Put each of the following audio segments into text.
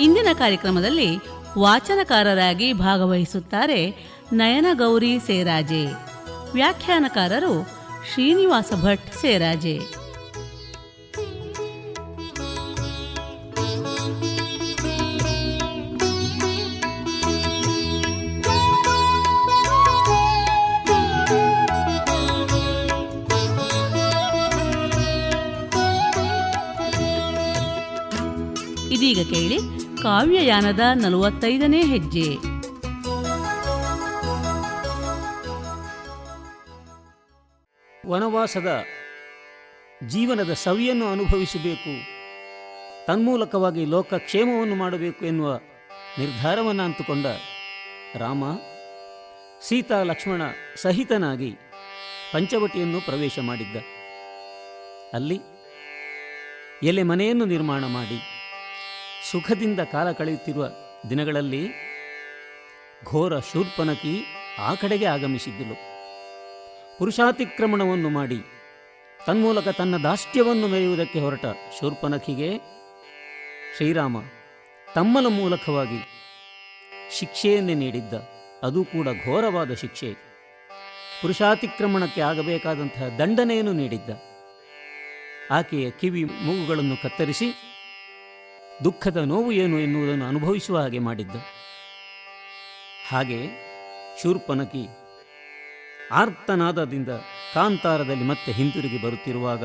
ಇಂದಿನ ಕಾರ್ಯಕ್ರಮದಲ್ಲಿ ವಾಚನಕಾರರಾಗಿ ಭಾಗವಹಿಸುತ್ತಾರೆ ನಯನ ಗೌರಿ ಸೇರಾಜೆ. ವ್ಯಾಖ್ಯಾನಕಾರರು ಶ್ರೀನಿವಾಸ ಭಟ್ ಸೇರಾಜೆ. ಇದೀಗ ಕೇಳಿ ಕಾವ್ಯಯಾನದ ನಲವತ್ತೈದನೇ ಹೆಜ್ಜೆ. ವನವಾಸದ ಜೀವನದ ಸವಿಯನ್ನು ಅನುಭವಿಸಬೇಕು. ತನ್ಮೂಲಕವಾಗಿ ಲೋಕ ಕ್ಷೇಮವನ್ನು ಮಾಡಬೇಕು ಎನ್ನುವ ನಿರ್ಧಾರವನ್ನು ಅಂತುಕೊಂಡ ರಾಮ, ಸೀತಾ ಲಕ್ಷ್ಮಣ ಸಹಿತನಾಗಿ ಪಂಚವಟಿಯನ್ನು ಪ್ರವೇಶ ಮಾಡಿದ್ದ. ಅಲ್ಲಿ ಎಲೆ ಮನೆಯನ್ನು ನಿರ್ಮಾಣ ಮಾಡಿ. ಸುಖದಿಂದ ಕಾಲ ಕಳೆಯುತ್ತಿರುವ ದಿನಗಳಲ್ಲಿ ಘೋರ ಶೂರ್ಪನಕಿ ಆ ಕಡೆಗೆ ಆಗಮಿಸಿದ್ದಳು. ಪುರುಷಾತಿಕ್ರಮಣವನ್ನು ಮಾಡಿ ತನ್ಮೂಲಕ ತನ್ನ ದಾಷ್ಟ್ಯವನ್ನು ಮೆರೆಯುವುದಕ್ಕೆ ಹೊರಟ ಶೂರ್ಪನಖಿಗೆ ಶ್ರೀರಾಮ ತಮ್ಮಲ ಮೂಲಕವಾಗಿ ಶಿಕ್ಷೆಯನ್ನೇ ನೀಡಿದ್ದ. ಅದು ಕೂಡ ಘೋರವಾದ ಶಿಕ್ಷೆ. ಪುರುಷಾತಿಕ್ರಮಣಕ್ಕೆ ಆಗಬೇಕಾದಂತಹ ದಂಡನೆಯನ್ನು ನೀಡಿದ್ದ. ಆಕೆಯ ಕಿವಿ ಮೂಗುಗಳನ್ನು ಕತ್ತರಿಸಿ ದುಃಖದ ನೋವು ಏನು ಎನ್ನುವುದನ್ನು ಅನುಭವಿಸುವ ಹಾಗೆ ಮಾಡಿದ್ದ. ಹಾಗೆ ಶೂರ್ಪನಕಿ ಆರ್ತನಾದದಿಂದ ಕಾಂತಾರದಲ್ಲಿ ಮತ್ತೆ ಹಿಂತಿರುಗಿ ಬರುತ್ತಿರುವಾಗ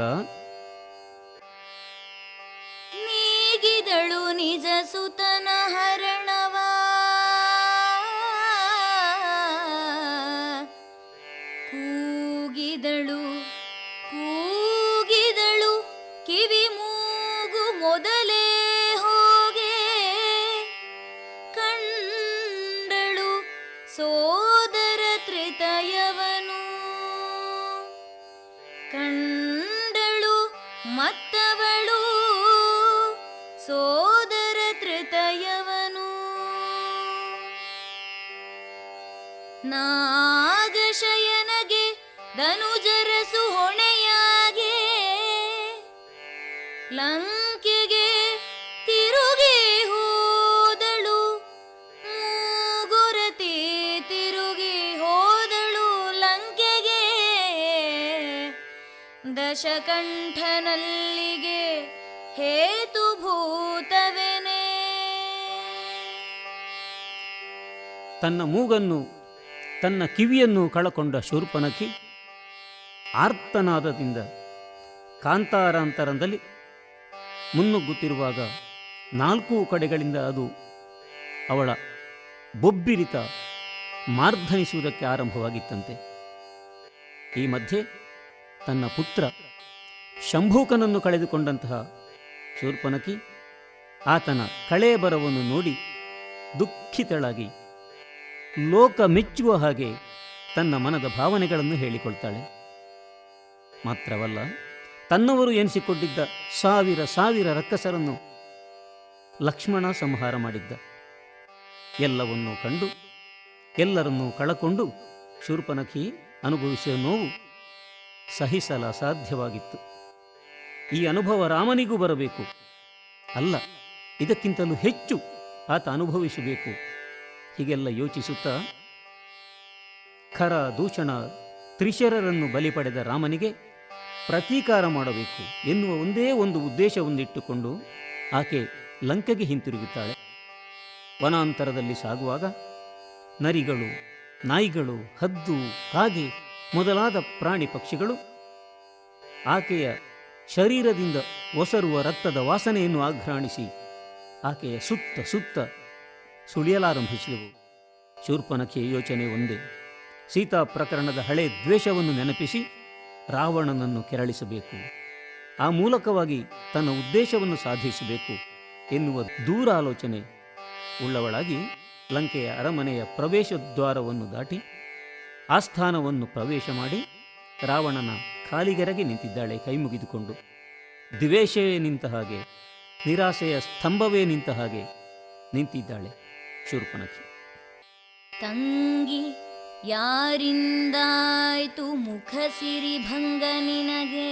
ನಾಗಶಯನಗೆ ಧನುಜರಸು ಹೊಣೆಯಾಗೆ. ಲಂಕೆಗೆ ತಿರುಗಿ ಹೋದಳು ಗುರುತಿ ತಿರುಗಿ ಹೋದಳು ಲಂಕೆಗೆ. ದಶಕಂಠನಲ್ಲಿಗೆ ಹೇತುಭೂತವೆನೆ. ತನ್ನ ಮೂಗನ್ನು ತನ್ನ ಕಿವಿಯನ್ನು ಕಳಕೊಂಡ ಶೂರ್ಪನಖಿ ಆರ್ತನಾದದಿಂದ ಕಾಂತಾರಾಂತರದಲ್ಲಿ ಮುನ್ನುಗ್ಗುತ್ತಿರುವಾಗ ನಾಲ್ಕು ಕಡೆಗಳಿಂದ ಅದು ಅವಳ ಬೊಬ್ಬಿರಿತ ಮಾರ್ಧನಿಸುವುದಕ್ಕೆ ಆರಂಭವಾಗಿತ್ತಂತೆ. ಈ ಮಧ್ಯೆ ತನ್ನ ಪುತ್ರ ಶಂಭೂಕನನ್ನು ಕಳೆದುಕೊಂಡಂತಹ ಶೂರ್ಪನಕಿ ಆತನ ಕಳೇಬರವನ್ನು ನೋಡಿ ದುಃಖಿತಳಾಗಿ ಲೋಕ ಮೆಚ್ಚುವ ಹಾಗೆ ತನ್ನ ಮನದ ಭಾವನೆಗಳನ್ನು ಹೇಳಿಕೊಳ್ತಾಳೆ. ಮಾತ್ರವಲ್ಲ, ತನ್ನವರು ಎನಿಸಿಕೊಂಡಿದ್ದ ಸಾವಿರ ಸಾವಿರ ರಕ್ಕಸರನ್ನು ಲಕ್ಷ್ಮಣ ಸಂಹಾರ ಮಾಡಿದ್ದ. ಎಲ್ಲವನ್ನೂ ಕಂಡು, ಎಲ್ಲರನ್ನೂ ಕಳಕೊಂಡು ಶೂರ್ಪನಖಿ ಅನುಭವಿಸಿದ ನೋವು ಸಹಿಸಲ ಸಾಧ್ಯವಾಗಿತ್ತು. ಈ ಅನುಭವ ರಾಮನಿಗೂ ಬರಬೇಕು. ಅಲ್ಲ, ಇದಕ್ಕಿಂತಲೂ ಹೆಚ್ಚು ಆತ ಅನುಭವಿಸಬೇಕು. ಹೀಗೆಲ್ಲ ಯೋಚಿಸುತ್ತಾ ಖರ ದೂಷಣ ತ್ರಿಶರರನ್ನು ಬಲಿ ಪಡೆದ ರಾಮನಿಗೆ ಪ್ರತೀಕಾರ ಮಾಡಬೇಕು ಎನ್ನುವ ಒಂದೇ ಒಂದು ಉದ್ದೇಶವೊಂದಿಟ್ಟುಕೊಂಡು ಆಕೆ ಲಂಕೆಗೆ ಹಿಂತಿರುಗುತ್ತಾಳೆ. ವನಾಂತರದಲ್ಲಿ ಸಾಗುವಾಗ ನರಿಗಳು, ನಾಯಿಗಳು, ಹದ್ದು, ಕಾಗೆ ಮೊದಲಾದ ಪ್ರಾಣಿ ಪಕ್ಷಿಗಳು ಆಕೆಯ ಶರೀರದಿಂದ ಒಸರುವ ರಕ್ತದ ವಾಸನೆಯನ್ನು ಆಘ್ರಾಣಿಸಿ ಆಕೆಯ ಸುತ್ತ ಸುತ್ತ ಸುಳಿಯಲಾರಂಭಿಸಿದವು. ಶೂರ್ಪನಖಿಯ ಯೋಚನೆ ಒಂದೇ. ಸೀತಾ ಪ್ರಕರಣದ ಹಳೆ ದ್ವೇಷವನ್ನು ನೆನಪಿಸಿ ರಾವಣನನ್ನು ಕೆರಳಿಸಬೇಕು. ಆ ಮೂಲಕವಾಗಿ ತನ್ನ ಉದ್ದೇಶವನ್ನು ಸಾಧಿಸಬೇಕು ಎನ್ನುವ ದೂರಾಲೋಚನೆ ಉಳ್ಳವಳಾಗಿ ಲಂಕೆಯ ಅರಮನೆಯ ಪ್ರವೇಶ ದ್ವಾರವನ್ನು ದಾಟಿ ಆಸ್ಥಾನವನ್ನು ಪ್ರವೇಶ ಮಾಡಿ ರಾವಣನ ಕಾಲಿಗೆರಗೆ ನಿಂತಿದ್ದಾಳೆ ಕೈ ಮುಗಿದುಕೊಂಡು ದ್ವೇಷವೇ ನಿಂತ ಹಾಗೆ, ನಿರಾಸೆಯ ಸ್ತಂಭವೇ ನಿಂತ ಹಾಗೆ ನಿಂತಿದ್ದಾಳೆ. ಶೂರ್ಪನಖಿ ತಂಗಿ ಯಾರಿಂದಾಯ್ತು ಮುಖ ಸಿರಿ ಭಂಗ ನಿನಗೆ?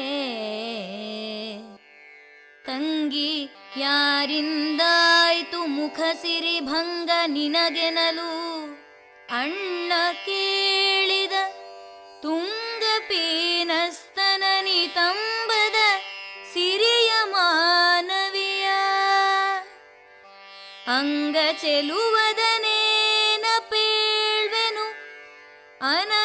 ತಂಗಿ ಯಾರಿಂದಾಯ್ತು ಮುಖ ಸಿರಿ ಭಂಗ ನಿನಗೆನಲು ಅಣ್ಣ ಅಂಗ ಚೆಲುವದನೇನ ಪೇಳ್ವೆನು ಅನಂಗಮೂರುತಿ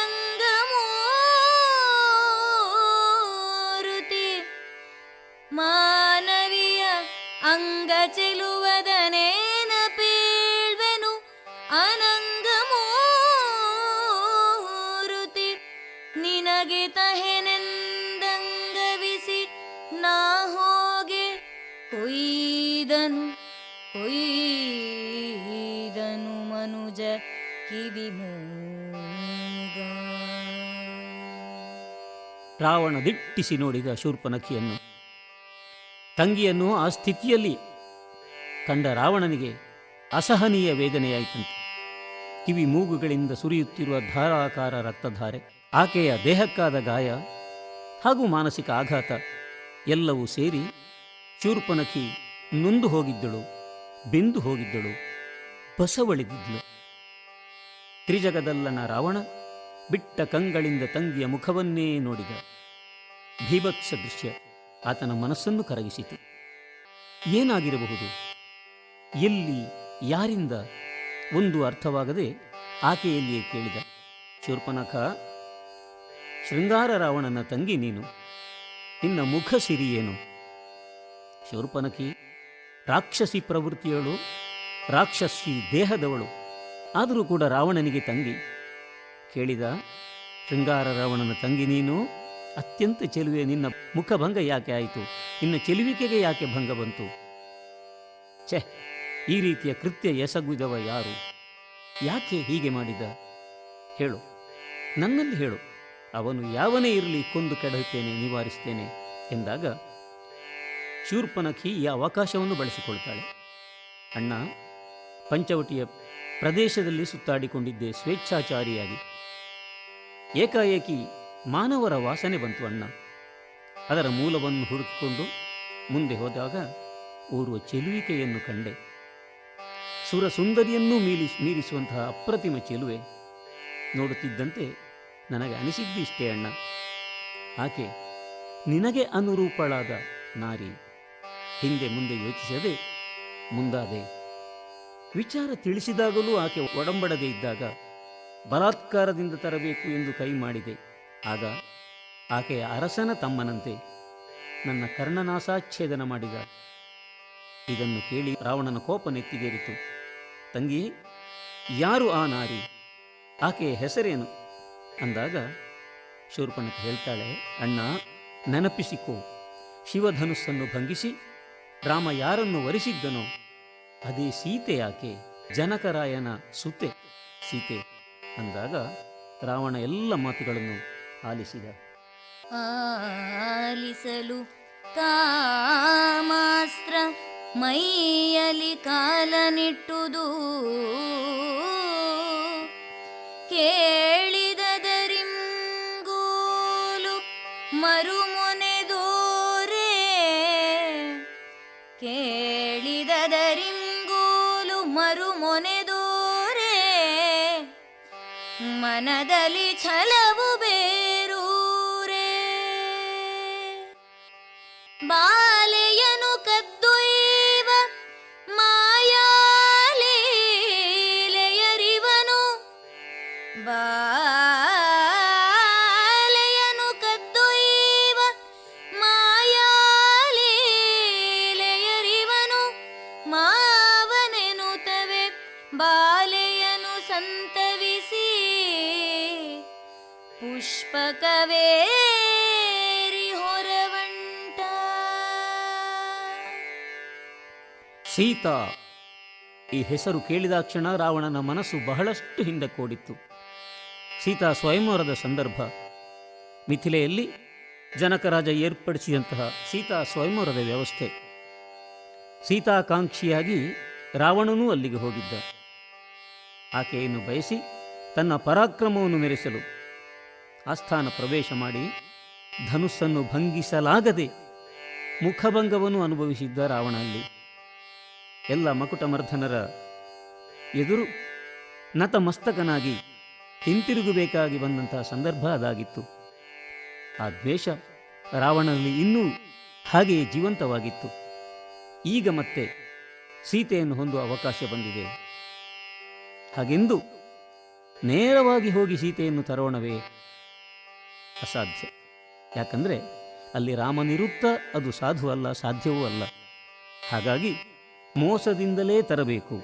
ರಾವಣ ದಿಟ್ಟಿಸಿ ನೋಡಿದ ಶೂರ್ಪನಖಿಯನ್ನು ತಂಗಿಯನ್ನು ಆ ಸ್ಥಿತಿಯಲ್ಲಿ ಕಂಡ ರಾವಣನಿಗೆ ಅಸಹನೀಯ ವೇದನೆಯಾಯಿತಂತೆ. ಕಿವಿ ಮೂಗುಗಳಿಂದ ಸುರಿಯುತ್ತಿರುವ ಧಾರಾಕಾರ ರಕ್ತಧಾರೆ, ಆಕೆಯ ದೇಹಕ್ಕಾದ ಗಾಯ ಹಾಗೂ ಮಾನಸಿಕ ಆಘಾತ ಎಲ್ಲವೂ ಸೇರಿ ಶೂರ್ಪನಖಿ ನೊಂದು ಹೋಗಿದ್ದಳು, ಬೆಂದು ಹೋಗಿದ್ದಳು, ಬಸವಳಿದಿದ್ದಳು. ತ್ರಿಜಗದಲ್ಲನ ರಾವಣ ಬಿಟ್ಟ ಕಂಗಳಿಂದ ತಂಗಿಯ ಮುಖವನ್ನೇ ನೋಡಿದ ಭೀಭತ್ಸ ದೃಶ್ಯ ಆತನ ಮನಸ್ಸನ್ನು ಕರಗಿಸಿತು. ಏನಾಗಿರಬಹುದು? ಎಲ್ಲಿ, ಯಾರಿಂದ? ಒಂದು ಅರ್ಥವಾಗದೆ ಆಕೆಯಲ್ಲಿಯೇ ಕೇಳಿದ ಶೂರ್ಪನಖ ಶೃಂಗಾರ ರಾವಣನ ತಂಗಿ ನೀನು, ನಿನ್ನ ಮುಖ ಸಿರಿಯೇನು? ಶೂರ್ಪನಖಿ ರಾಕ್ಷಸಿ ಪ್ರವೃತ್ತಿಯಳು, ರಾಕ್ಷಸಿ ದೇಹದವಳು, ಆದರೂ ಕೂಡ ರಾವಣನಿಗೆ ತಂಗಿ ಕೇಳಿದ ಶೃಂಗಾರ ರಾವಣನ ತಂಗಿ, ನೀನು ಅತ್ಯಂತ ಚೆಲುವೆ, ನಿನ್ನ ಮುಖಭಂಗ ಯಾಕೆ ಆಯಿತು? ನಿನ್ನ ಚೆಲುವಿಕೆಗೆ ಯಾಕೆ ಭಂಗ ಬಂತು? ಛೆ, ಈ ರೀತಿಯ ಕೃತ್ಯ ಎಸಗುದವ ಯಾರು? ಯಾಕೆ ಹೀಗೆ ಮಾಡಿದ? ಹೇಳು, ನನ್ನಲ್ಲಿ ಹೇಳು. ಅವನು ಯಾವನೇ ಇರಲಿ ಕೊಂದು ಕೆಡುತ್ತೇನೆ ನಿವಾರಿಸ್ತೇನೆ ಎಂದಾಗ ಶೂರ್ಪನಖಿ ಈ ಅವಕಾಶವನ್ನು ಬಳಸಿಕೊಳ್ತಾಳೆ. ಅಣ್ಣ, ಪಂಚವಟಿಯ ಪ್ರದೇಶದಲ್ಲಿ ಸುತ್ತಾಡಿಕೊಂಡಿದ್ದೆ, ಸ್ವೇಚ್ಛಾಚಾರಿಯಾಗಿ. ಏಕಾಏಕಿ ಮಾನವರ ವಾಸನೆ ಬಂತು ಅಣ್ಣ. ಅದರ ಮೂಲವನ್ನು ಹುಡುಕಿಕೊಂಡು ಮುಂದೆ ಹೋದಾಗ ಓರ್ವ ಚೆಲುವಿಕೆಯನ್ನು ಕಂಡೆ. ಸುರ ಸುಂದರಿಯನ್ನೂ ಮೀಲಿ ಮೀರಿಸುವಂತಹ ಅಪ್ರತಿಮ ಚೆಲುವೆ ನೋಡುತ್ತಿದ್ದಂತೆ ನನಗೆ ಅನಿಸಿದ್ದಿಷ್ಟೇ ಅಣ್ಣ. ಆಕೆ ನಿನಗೆ ಅನುರೂಪಳಾದ ನಾರಿ. ಹಿಂದೆ ಮುಂದೆ ಯೋಚಿಸದೆ ಮುಂದಾದೆ. ವಿಚಾರ ತಿಳಿಸಿದಾಗಲೂ ಆಕೆ ಒಡಂಬಡದೆ ಇದ್ದಾಗ ಬಲಾತ್ಕಾರದಿಂದ ತರಬೇಕು ಎಂದು ಕೈ ಮಾಡಿದೆ. ಆಗ ಆಕೆಯ ಅರಸನ ತಮ್ಮನಂತೆ ನನ್ನ ಕರ್ಣನಾಸಾಚ್ಛೇದನ ಮಾಡಿದ. ಇದನ್ನು ಕೇಳಿ ರಾವಣನ ಕೋಪ ನೆತ್ತಿಗೇರಿತು. ತಂಗಿ ಯಾರು ಆ ನಾರಿ? ಆಕೆಯ ಹೆಸರೇನು? ಅಂದಾಗ ಶೂರ್ಪಣಕ್ಕೆ ಹೇಳ್ತಾಳೆ, ಅಣ್ಣ, ನೆನಪಿಸಿಕೋ, ಶಿವಧನುಸ್ಸನ್ನು ಭಂಗಿಸಿ ರಾಮ ಯಾರನ್ನು ವರಿಸಿದ್ದನೋ, ಅದೇ ಸೀತೆ ಆಕೆ, ಜನಕರಾಯನ ಸುತೆ. ಸೀತೆ ಅಂದಾಗ ರಾವಣ ಎಲ್ಲ ಮಾತುಗಳನ್ನು ಆಲಿಸಿದ. ಆಲಿಸಲು ಕಾಮಾಸ್ತ್ರ ಮೈಯಲಿ ಕಾಲನಿಟ್ಟುದು. ಕೇಳಿದದರಿಂಗೂಲು ಮನದಲ್ಲಿ ಛಲವು ಸೀತಾ, ಈ ಹೆಸರು ಕೇಳಿದಾಕ್ಷಣ ರಾವಣನ ಮನಸ್ಸು ಬಹಳಷ್ಟು ಹಿಂದಕ್ಕೋಡಿತ್ತು. ಸೀತಾ ಸ್ವಯಂವರದ ಸಂದರ್ಭ. ಮಿಥಿಲೆಯಲ್ಲಿ ಜನಕರಾಜ ಏರ್ಪಡಿಸಿದಂತಹ ಸೀತಾ ಸ್ವಯಂವರದ ವ್ಯವಸ್ಥೆ. ಸೀತಾಕಾಂಕ್ಷಿಯಾಗಿ ರಾವಣನೂ ಅಲ್ಲಿಗೆ ಹೋಗಿದ್ದ. ಆಕೆಯನ್ನು ಬಯಸಿ ತನ್ನ ಪರಾಕ್ರಮವನ್ನು ಮೆರೆಸಲು ಆಸ್ಥಾನ ಪ್ರವೇಶ ಮಾಡಿ ಧನುಸ್ಸನ್ನು ಭಂಗಿಸಲಾಗದೆ ಮುಖಭಂಗವನ್ನು ಅನುಭವಿಸಿದ್ದ ರಾವಣ ಅಲ್ಲಿ. ಎಲ್ಲ ಮಕುಟಮರ್ಧನರ ಎದುರು ನತಮಸ್ತಕನಾಗಿ ಹಿಂತಿರುಗಬೇಕಾಗಿ ಬಂದಂತಹ ಸಂದರ್ಭ ಅದಾಗಿತ್ತು. ಆ ದ್ವೇಷ ರಾವಣನಲ್ಲಿ ಇನ್ನೂ ಹಾಗೆಯೇ ಜೀವಂತವಾಗಿತ್ತು. ಈಗ ಮತ್ತೆ ಸೀತೆಯನ್ನು ಹೊಂದುವ ಅವಕಾಶ ಬಂದಿದೆ. ಹಾಗೆಂದು ನೇರವಾಗಿ ಹೋಗಿ ಸೀತೆಯನ್ನು ತರೋಣವೇ ಅಸಾಧ್ಯ. ಯಾಕಂದರೆ ಅಲ್ಲಿ ರಾಮನಿರುತ್ತ ಅದು ಸಾಧು ಅಲ್ಲ ಸಾಧ್ಯವೂ ಅಲ್ಲ. ಹಾಗಾಗಿ ಮೋಸದಿಂದಲೇ ತರಬೇಕು.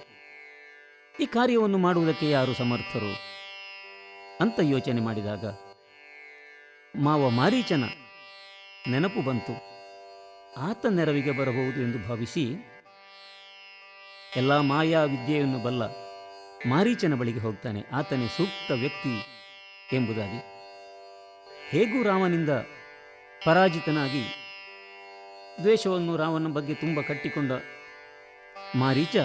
ಈ ಕಾರ್ಯವನ್ನು ಮಾಡುವುದಕ್ಕೆ ಯಾರು ಸಮರ್ಥರು? ಅಂತ ಯೋಚನೆ ಮಾಡಿದಾಗ, ಮಾವ ಮಾರೀಚನ ನೆನಪು ಬಂತು. ಆತ ನೆರವಿಗೆ ಬರಬಹುದು ಎಂದು ಭಾವಿಸಿ, ಎಲ್ಲ ಮಾಯಾ ವಿದ್ಯೆಯನ್ನು ಬಲ್ಲ ಮಾರೀಚನ ಬಳಿಗೆ ಹೋಗ್ತಾನೆ. ಆತನೇ ಸೂಕ್ತ ವ್ಯಕ್ತಿ ಎಂಬುದಾಗಿ. ಹೇಗೂ ರಾಮನಿಂದ ಪರಾಜಿತನಾಗಿ ದ್ವೇಷವನ್ನು ರಾಮನ ಬಗ್ಗೆ ತುಂಬ ಕಟ್ಟಿಕೊಂಡ ಮಾರೀಚ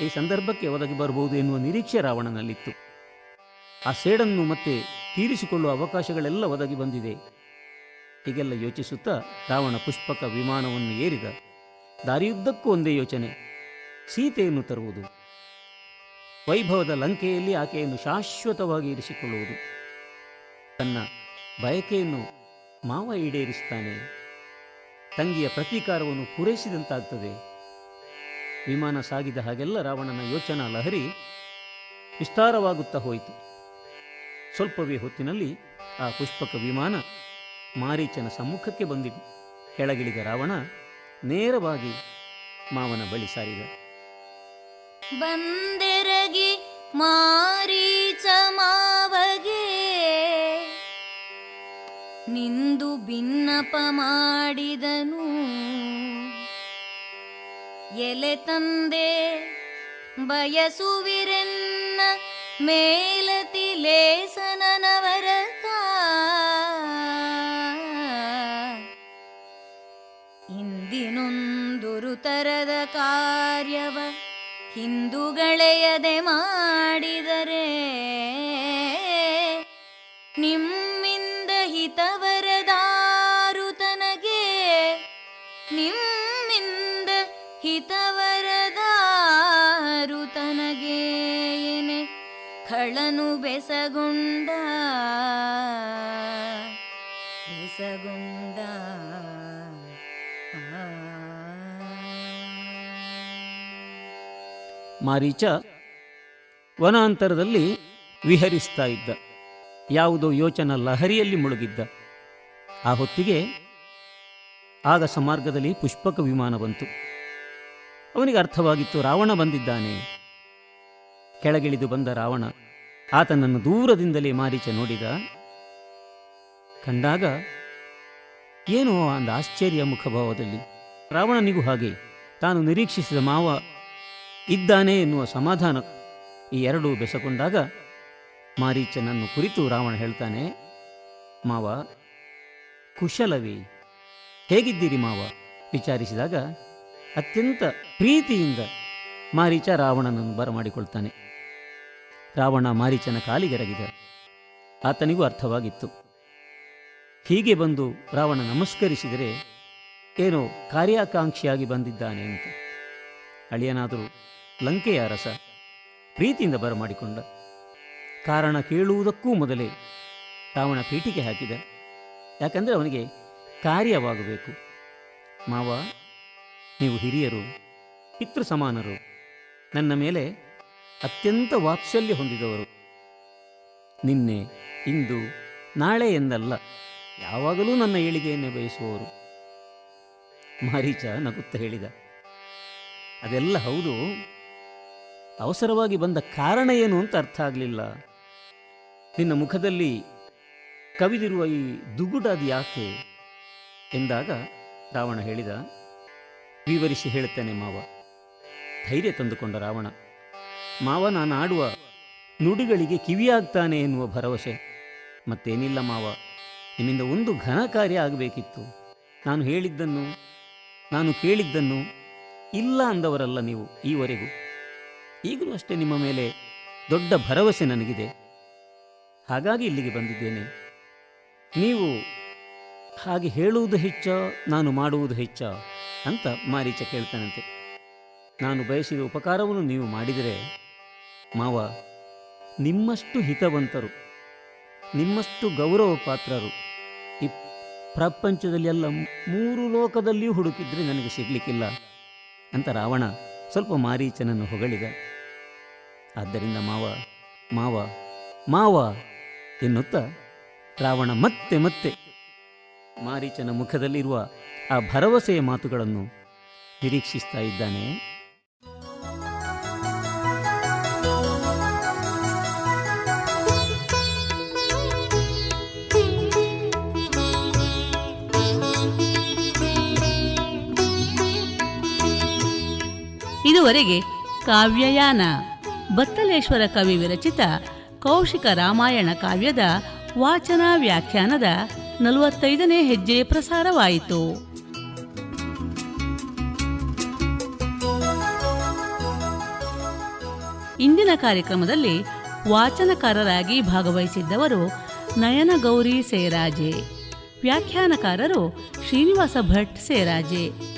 ಈ ಸಂದರ್ಭಕ್ಕೆ ಒದಗಿ ಬರಬಹುದು ಎನ್ನುವ ನಿರೀಕ್ಷೆ ರಾವಣನಲ್ಲಿತ್ತು. ಆ ಸೇಡನ್ನು ಮತ್ತೆ ತೀರಿಸಿಕೊಳ್ಳುವ ಅವಕಾಶಗಳೆಲ್ಲ ಒದಗಿ ಬಂದಿದೆ. ಹೀಗೆಲ್ಲ ಯೋಚಿಸುತ್ತಾ ರಾವಣ ಪುಷ್ಪಕ ವಿಮಾನವನ್ನು ಏರಿದ. ದಾರಿಯುದ್ದಕ್ಕೂ ಒಂದೇ ಯೋಚನೆ, ಸೀತೆಯನ್ನು ತರುವುದು. ವೈಭವದ ಲಂಕೆಯಲ್ಲಿ ಆಕೆಯನ್ನು ಶಾಶ್ವತವಾಗಿ ಇರಿಸಿಕೊಳ್ಳುವುದು. ತನ್ನ ಬಯಕೆಯನ್ನು ಮಾವ ಈಡೇರಿಸುತ್ತಾನೆ. ತಂಗಿಯ ಪ್ರತೀಕಾರವನ್ನು ಪೂರೈಸಿದಂತಾಗ್ತದೆ. ವಿಮಾನ ಸಾಗಿದ ಹಾಗೆಲ್ಲ ರಾವಣನ ಯೋಚನಾ ಲಹರಿ ವಿಸ್ತಾರವಾಗುತ್ತಾ ಹೋಯಿತು. ಸ್ವಲ್ಪವೇ ಹೊತ್ತಿನಲ್ಲಿ ಆ ಪುಷ್ಪಕ ವಿಮಾನ ಮಾರೀಚನ ಸಮ್ಮುಖಕ್ಕೆ ಬಂದಿತು. ಕೆಳಗಿಳಿದ ರಾವಣ ನೇರವಾಗಿ ಮಾವನ ಬಳಿ ಸಾರಿದ. ಬಂದೆರಗಿ ಮಾರೀಚ ಮಾವಗೆ, ನಿಂದು ಭಿನ್ನಪ ಮಾಡಿದನು. ಎಲೆ ತಂದೆ ಬಯಸುವಿರೆನ್ನ ಮೇಲತಿ ಲೇಸನವರ ಇಂದಿನೊಂದುರುತರದ ಕಾರ್ಯವ ಹಿಂದುಗಳೆಯದೆ ಮಾಡಿದರೆ ನಿಮ್ಮಿಂದ ಬೆಸಗೊಂಡ, ಬೆಸಗುಂಡ. ಮಾರೀಚ ವನಾಂತರದಲ್ಲಿ ವಿಹರಿಸ್ತಾ ಇದ್ದ. ಯಾವುದೋ ಯೋಚನ ಲಹರಿಯಲ್ಲಿ ಮುಳುಗಿದ್ದ. ಆ ಹೊತ್ತಿಗೆ ಆಗ ಸಮಾರ್ಗದಲ್ಲಿ ಪುಷ್ಪಕ ವಿಮಾನ ಬಂತು. ಅವನಿಗೆ ಅರ್ಥವಾಗಿತ್ತು ರಾವಣ ಬಂದಿದ್ದಾನೆ. ಕೆಳಗಿಳಿದು ಬಂದ ರಾವಣ ಆತನನ್ನು ದೂರದಿಂದಲೇ ಮಾರೀಚ ನೋಡಿದ. ಕಂಡಾಗ, ಏನೋ ಒಂದು ಆಶ್ಚರ್ಯ ಮುಖಭಾವದಲ್ಲಿ? ರಾವಣನಿಗೂ ಹಾಗೆ. ತಾನು ನಿರೀಕ್ಷಿಸಿದ ಮಾವ ಇದ್ದಾನೆ ಎನ್ನುವ ಸಮಾಧಾನ. ಈ ಎರಡೂ ಬೆಸಗೊಂಡಾಗ ಮಾರೀಚನನ್ನು ಕುರಿತು ರಾವಣ ಹೇಳ್ತಾನೆ, ಮಾವ, ಕುಶಲವೇ. ಹೇಗಿದ್ದೀರಿ ಮಾವ? ವಿಚಾರಿಸಿದಾಗ, ಅತ್ಯಂತ ಪ್ರೀತಿಯಿಂದ ಮಾರೀಚ ರಾವಣನನ್ನು ಬರಮಾಡಿಕೊಳ್ತಾನೆ. ರಾವಣ ಮಾರೀಚನ ಕಾಲಿಗೆರಗಿದ. ಆತನಿಗೂ ಅರ್ಥವಾಗಿತ್ತು. ಹೀಗೆ ಬಂದು ರಾವಣ ನಮಸ್ಕರಿಸಿದರೆ ಏನೋ ಕಾರ್ಯಾಕಾಂಕ್ಷಿಯಾಗಿ ಬಂದಿದ್ದಾನೆ ಅಂತ. ಅಳಿಯನಾದರೂ ಲಂಕೆಯ ಅರಸ ಪ್ರೀತಿಯಿಂದ ಬರಮಾಡಿಕೊಂಡ. ಕಾರಣ ಕೇಳುವುದಕ್ಕೂ ಮೊದಲೇ ರಾವಣ ಪೀಠಿಗೆ ಹಾಕಿದ. ಯಾಕಂದರೆ ಅವನಿಗೆ ಕಾರ್ಯವಾಗಬೇಕು. ಮಾವ, ನೀವು ಹಿರಿಯರು ಪಿತೃ ಸಮಾನರು ನನ್ನ ಮೇಲೆ ಅತ್ಯಂತ ವಾತ್ಸಲ್ಯ ಹೊಂದಿದವರು. ನಿನ್ನೆ, ಇಂದು, ನಾಳೆ ಎಂದಲ್ಲ, ಯಾವಾಗಲೂ ನನ್ನ ಏಳಿಗೆಯನ್ನೇ ಬಯಸುವವರು. ಮಾರೀಚ ನಗುತ್ತ ಹೇಳಿದ. ಅದೆಲ್ಲ ಹೌದು. ಅವಸರವಾಗಿ ಬಂದ ಕಾರಣ ಏನು ಅಂತ ಅರ್ಥ ಆಗಲಿಲ್ಲ. ನಿನ್ನ ಮುಖದಲ್ಲಿ ಕವಿದಿರುವ ಈ ದುಗುಡ ಅದು ಯಾಕೆ? ಎಂದಾಗ ರಾವಣ ಹೇಳಿದ. ವಿವರಿಸಿ ಹೇಳುತ್ತೇನೆ ಮಾವ. ಧೈರ್ಯ ತಂದುಕೊಂಡ ರಾವಣ. ಮಾವ ನಾನು ಆಡುವ ನುಡಿಗಳಿಗೆ ಕಿವಿಯಾಗ್ತಾನೆ ಎನ್ನುವ ಭರವಸೆ. ಮತ್ತೇನಿಲ್ಲ ಮಾವ, ನಿಮ್ಮಿಂದ ಒಂದು ಘನ ಕಾರ್ಯ ಆಗಬೇಕಿತ್ತು. ನಾನು ಹೇಳಿದ್ದನ್ನು, ನಾನು ಕೇಳಿದ್ದನ್ನು ಇಲ್ಲ ಅಂದವರಲ್ಲ ನೀವು ಈವರೆಗೂ. ಈಗಲೂ ಅಷ್ಟೇ ನಿಮ್ಮ ಮೇಲೆ ದೊಡ್ಡ ಭರವಸೆ ನನಗಿದೆ. ಹಾಗಾಗಿ ಇಲ್ಲಿಗೆ ಬಂದಿದ್ದೇನೆ. ನೀವು ಹಾಗೆ ಹೇಳುವುದು ಹೆಚ್ಚ, ನಾನು ಮಾಡುವುದು ಹೆಚ್ಚ ಅಂತ ಮಾರೀಚ ಕೇಳ್ತಾನಂತೆ. ನಾನು ಬಯಸಿದ ಉಪಕಾರವನ್ನು ನೀವು ಮಾಡಿದರೆ ಮಾವ, ನಿಮ್ಮಷ್ಟು ಹಿತವಂತರು, ನಿಮ್ಮಷ್ಟು ಗೌರವ ಪಾತ್ರರು ಈ ಪ್ರಪಂಚದಲ್ಲಿ ಎಲ್ಲ ಮೂರು ಲೋಕದಲ್ಲಿಯೂ ಹುಡುಕಿದ್ರೆ ನನಗೆ ಸಿಗ್ಲಿಕ್ಕಿಲ್ಲ ಅಂತ ರಾವಣ ಸ್ವಲ್ಪ ಮಾರೀಚನನ್ನು ಹೊಗಳಿದ. ಆದ್ದರಿಂದ ಮಾವ ಮಾವ ಮಾವ ಎನ್ನುತ್ತಾ ರಾವಣ ಮತ್ತೆ ಮತ್ತೆ ಮಾರೀಚನ ಮುಖದಲ್ಲಿರುವ ಆ ಭರವಸೆಯ ಮಾತುಗಳನ್ನು ನಿರೀಕ್ಷಿಸ್ತಾ ಇದ್ದಾನೆ. ಇದುವರೆಗೆ ಕಾವ್ಯಯಾನ, ಬತ್ತಲೇಶ್ವರ ಕವಿ ವಿರಚಿತ, ಕೌಶಿಕ ರಾಮಾಯಣ ಕಾವ್ಯದ ವಾಚನ ವ್ಯಾಖ್ಯಾನದ ನಲವತ್ತೈದನೇ ಹೆಜ್ಜೆ ಪ್ರಸಾರವಾಯಿತು. ಇಂದಿನ ಕಾರ್ಯಕ್ರಮದಲ್ಲಿ ವಾಚನಕಾರರಾಗಿ ಭಾಗವಹಿಸಿದ್ದವರು ನಯನ ಗೌರಿ ಸೇರಾಜೆ, ವ್ಯಾಖ್ಯಾನಕಾರರು ಶ್ರೀನಿವಾಸ ಭಟ್ ಸೇರಾಜೆ